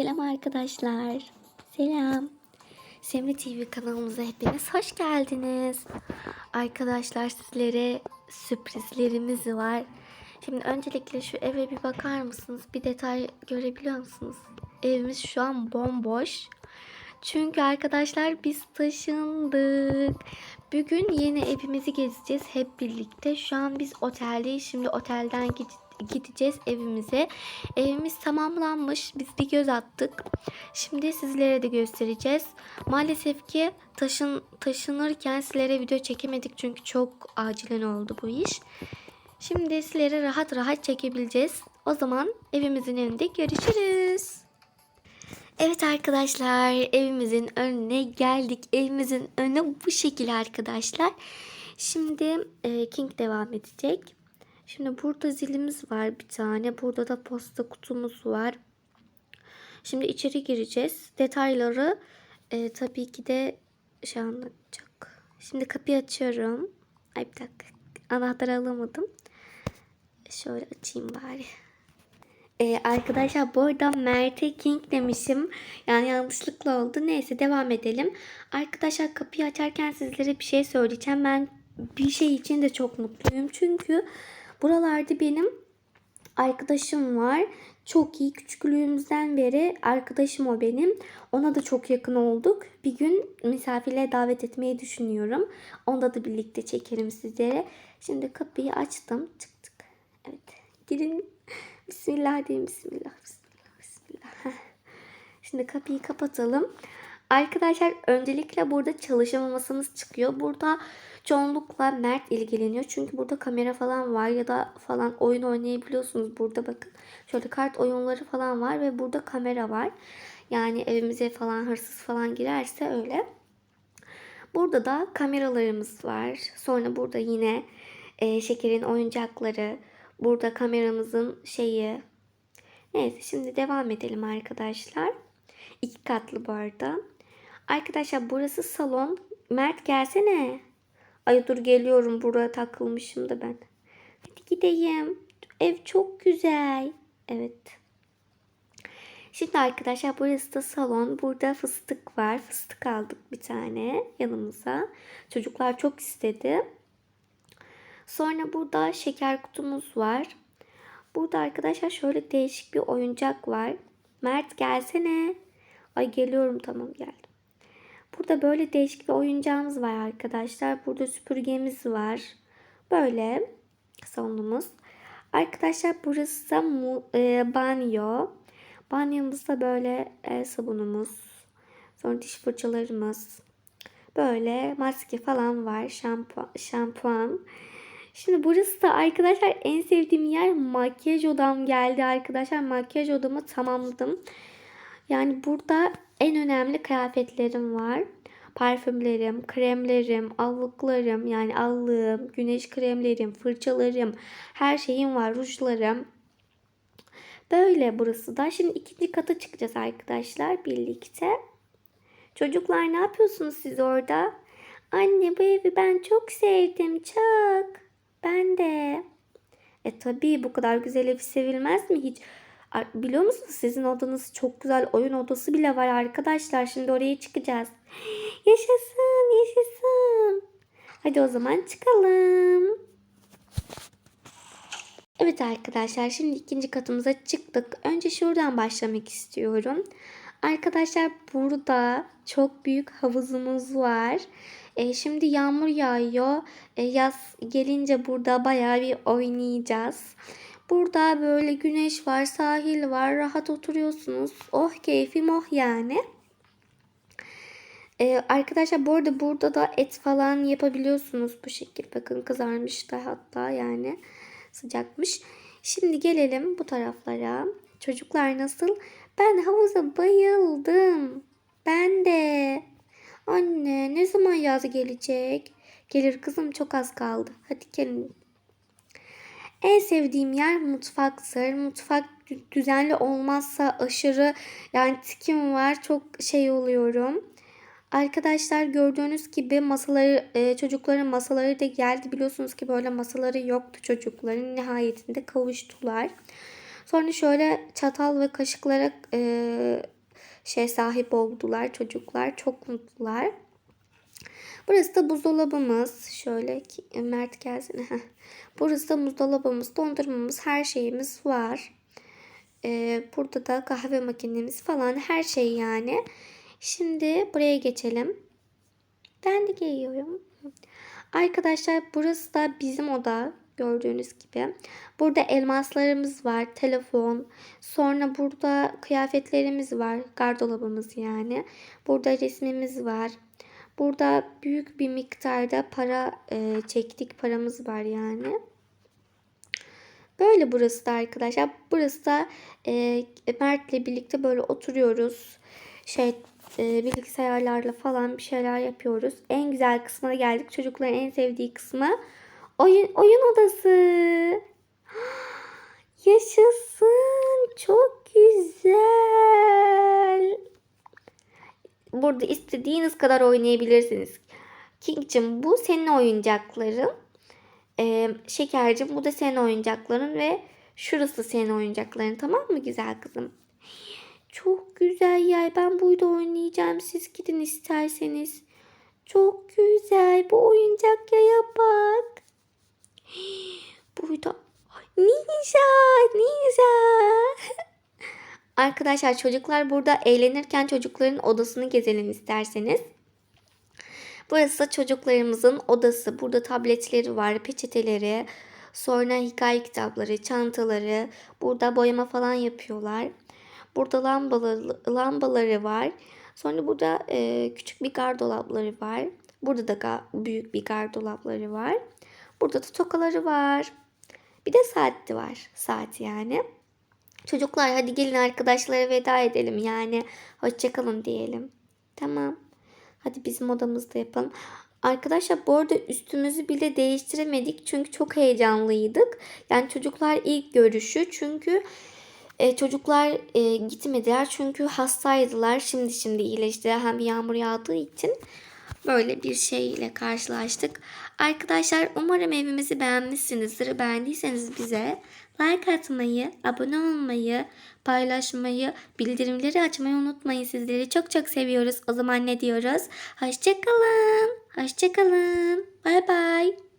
Selam arkadaşlar. Selam. Semri TV kanalımıza hepiniz hoş geldiniz. Arkadaşlar sizlere sürprizlerimiz var. Şimdi öncelikle şu eve bir bakar mısınız? Bir detay görebiliyor musunuz? Evimiz şu an bomboş. Çünkü arkadaşlar biz taşındık. Bugün yeni evimizi gezeceğiz hep birlikte. Şu an biz oteldeyiz. Şimdi otelden gideceğiz evimize. Evimiz tamamlanmış. Biz bir göz attık. Şimdi sizlere de göstereceğiz. Maalesef ki taşın taşınırken sizlere video çekemedik çünkü çok acilen oldu bu iş. Şimdi sizlere rahat rahat çekebileceğiz. O zaman evimizin önünde görüşürüz. Evet arkadaşlar evimizin önüne geldik. Evimizin önü bu şekil arkadaşlar. Şimdi e, King devam edecek. Şimdi burada zilimiz var bir tane. Burada da posta kutumuz var. Şimdi içeri gireceğiz. Detayları e, tabii ki de şey anlatacak. Şimdi kapıyı açıyorum. Ay bir dakika. Anahtarı alamadım. Şöyle açayım bari. Ee, arkadaşlar bu arada Mert'e King demişim. Yani yanlışlıkla oldu. Neyse devam edelim. Arkadaşlar kapıyı açarken sizlere bir şey söyleyeceğim. Ben bir şey için de çok mutluyum. Çünkü buralarda benim arkadaşım var. Çok iyi küçüklüğümüzden beri arkadaşım o benim. Ona da çok yakın olduk. Bir gün misafirliğe davet etmeyi düşünüyorum. Onda da birlikte çekerim sizlere. Şimdi kapıyı açtım. Çık çık. Evet. Girin. Bismillah diyeyim. Bismillah. Bismillah. Bismillah. Şimdi kapıyı kapatalım. Arkadaşlar öncelikle burada çalışma masamız çıkıyor. Burada çoğunlukla Mert ilgileniyor. Çünkü burada kamera falan var ya da falan oyun oynayabiliyorsunuz. Burada bakın. Şöyle kart oyunları falan var ve burada kamera var. Yani evimize falan hırsız falan girerse öyle. Burada da kameralarımız var. Sonra burada yine e, şekerin oyuncakları. Burada kameramızın şeyi. Neyse şimdi devam edelim arkadaşlar. İki katlı bu arada. Arkadaşlar burası salon. Mert gelsene. Ay dur geliyorum. Buraya takılmışım da ben. Hadi gideyim. Ev çok güzel. Evet. Şimdi arkadaşlar burası da salon. Burada fıstık var. Fıstık aldık bir tane yanımıza. Çocuklar çok istedi. Sonra burada şeker kutumuz var. Burada arkadaşlar şöyle değişik bir oyuncak var. Mert gelsene. Ay geliyorum tamam geldim. Burada böyle değişik bir oyuncağımız var arkadaşlar. Burada süpürgemiz var. Böyle salonumuz. Arkadaşlar burası da mu, e, banyo. Banyomuzda böyle el sabunumuz. Sonra diş fırçalarımız. Böyle maske falan var. Şampuan. şampuan. Şimdi burası da arkadaşlar en sevdiğim yer makyaj odam geldi arkadaşlar. Makyaj odamı tamamladım. Yani burada en önemli kıyafetlerim var. Parfümlerim, kremlerim, allıklarım yani allığım, güneş kremlerim, fırçalarım, her şeyim var, rujlarım. Böyle burası da. Şimdi ikinci kata çıkacağız arkadaşlar birlikte. Çocuklar ne yapıyorsunuz siz orada? Anne bu evi ben çok sevdim çok. Ben de. E tabii bu kadar güzel evi sevilmez mi hiç? Biliyor musunuz sizin odanız çok güzel oyun odası bile var arkadaşlar. Şimdi oraya çıkacağız. Yaşasın yaşasın. Hadi o zaman çıkalım. Evet arkadaşlar şimdi ikinci katımıza çıktık. Önce şuradan başlamak istiyorum. Arkadaşlar burada çok büyük havuzumuz var. E, şimdi yağmur yağıyor. E, yaz gelince burada bayağı bir oynayacağız. Burada böyle güneş var, sahil var. Rahat oturuyorsunuz. Oh keyfim oh yani. Ee, arkadaşlar bu arada burada da et falan yapabiliyorsunuz bu şekilde. Bakın kızarmış da hatta yani sıcakmış. Şimdi gelelim bu taraflara. Çocuklar nasıl? Ben havuza bayıldım. Ben de. Anne ne zaman yaz gelecek? Gelir kızım çok az kaldı. Hadi gelin. En sevdiğim yer mutfaktır. Mutfak dü- düzenli olmazsa aşırı yani tikim var. Çok şey oluyorum. Arkadaşlar gördüğünüz gibi masaları e, çocukların masaları da geldi. Biliyorsunuz ki böyle masaları yoktu çocukların. Nihayetinde kavuştular. Sonra şöyle çatal ve kaşıklara e, şey sahip oldular çocuklar. Çok mutlular. Burası da buzdolabımız. Şöyle e, Mert gelsin. Burası da buzdolabımız, dondurmamız, her şeyimiz var. Ee, burada da kahve makinemiz falan her şey yani. Şimdi buraya geçelim. Ben de geliyorum. Arkadaşlar burası da bizim oda gördüğünüz gibi. Burada elmaslarımız var, telefon. Sonra burada kıyafetlerimiz var, gardolabımız yani. Burada resmimiz var. Burada büyük bir miktarda para e, çektik, paramız var yani. Böyle burası da arkadaşlar. Burası da e, Mert'le birlikte böyle oturuyoruz. Şey e, bilgisayarlarla falan bir şeyler yapıyoruz. En güzel kısmına geldik. Çocukların en sevdiği kısmı. Oyun, oyun odası. Yaşasın. Çok güzel. Burada istediğiniz kadar oynayabilirsiniz. King'cim bu senin oyuncakların. Ee, şekercim bu da senin oyuncakların ve şurası senin oyuncakların tamam mı güzel kızım? Çok güzel ya ben burada oynayacağım siz gidin isterseniz. Çok güzel bu oyuncak yaya bak. Burada Ninja. Arkadaşlar çocuklar burada eğlenirken çocukların odasını gezelim isterseniz. Burası çocuklarımızın odası. Burada tabletleri var, peçeteleri, sonra hikaye kitapları, çantaları. Burada boyama falan yapıyorlar. Burada lambaları, lambaları var. Sonra burada e, küçük bir gardolapları var. Burada da ga- büyük bir gardolapları var. Burada da tokaları var. Bir de saati var. Saat yani. Çocuklar hadi gelin arkadaşlara veda edelim yani. Hoşçakalın diyelim. Tamam. Hadi bizim odamızda yapalım. Arkadaşlar bu arada üstümüzü bile değiştiremedik. Çünkü çok heyecanlıydık. Yani çocuklar ilk görüşü. Çünkü e, çocuklar e, gitmediler. Çünkü hastaydılar. Şimdi şimdi iyileştiler. Hem yağmur yağdığı için böyle bir şeyle karşılaştık. Arkadaşlar umarım evimizi beğenmişsinizdir. Beğendiyseniz bize like atmayı, abone olmayı, paylaşmayı, bildirimleri açmayı unutmayın. Sizleri çok çok seviyoruz. O zaman ne diyoruz? Hoşçakalın. Hoşçakalın. Bay bay.